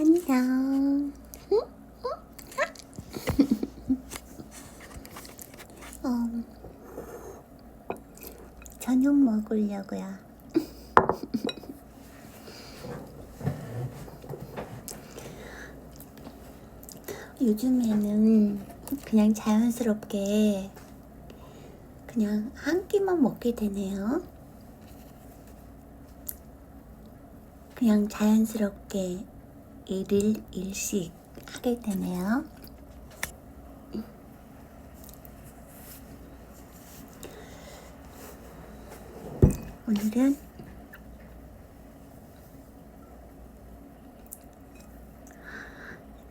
안녕. 어, 저녁 먹으려고요. 요즘에는 그냥 자연스럽게 그냥 한 끼만 먹게 되네요. 그냥 자연스럽게 일일 일식 하게 되네요. 오늘은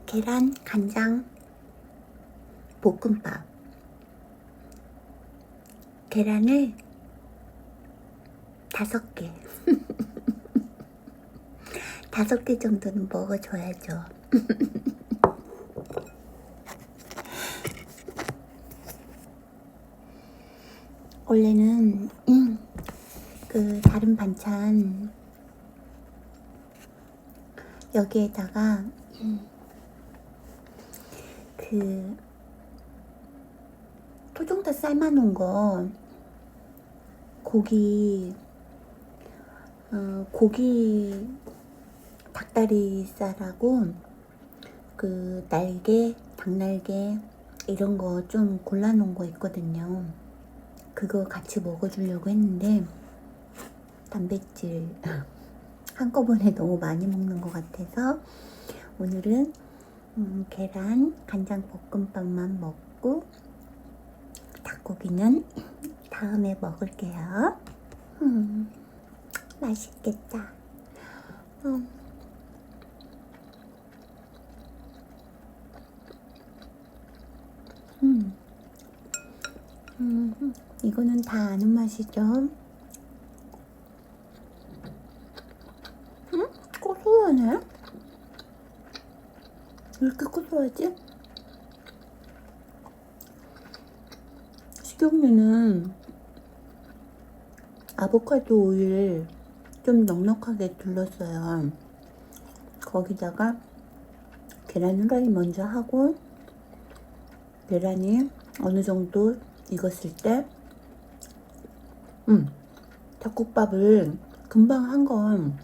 계란 간장 볶음밥 계란을 다섯 개 다섯 개 정도는 먹어줘야죠. 원래는 음, 그 다른 반찬 여기에다가 음, 그 토종닭 삶아놓은 거 고기 어, 고기 닭다리살하고 그 날개, 닭날개 이런 거 좀 골라놓은 거 있거든요. 그거 같이 먹어주려고 했는데 단백질 한꺼번에 너무 많이 먹는 것 같아서 오늘은 음, 계란 간장 볶음밥만 먹고 닭고기는 다음에 먹을게요. 음, 맛있겠다. 음. 음. 음, 이거는 다 아는 맛이죠. 음? 고소하네? 왜 이렇게 고소하지? 식용유는 아보카도 오일 좀 넉넉하게 둘렀어요. 거기다가 계란 후라이 먼저 하고 계란이 어느 정도 익었을 때, 음, 닭국밥을 금방 한 건,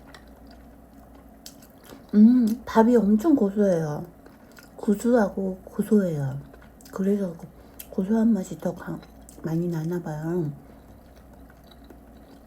음, 밥이 엄청 고소해요. 구수하고 고소해요. 그래서 고소한 맛이 더 가- 많이 나나 봐요.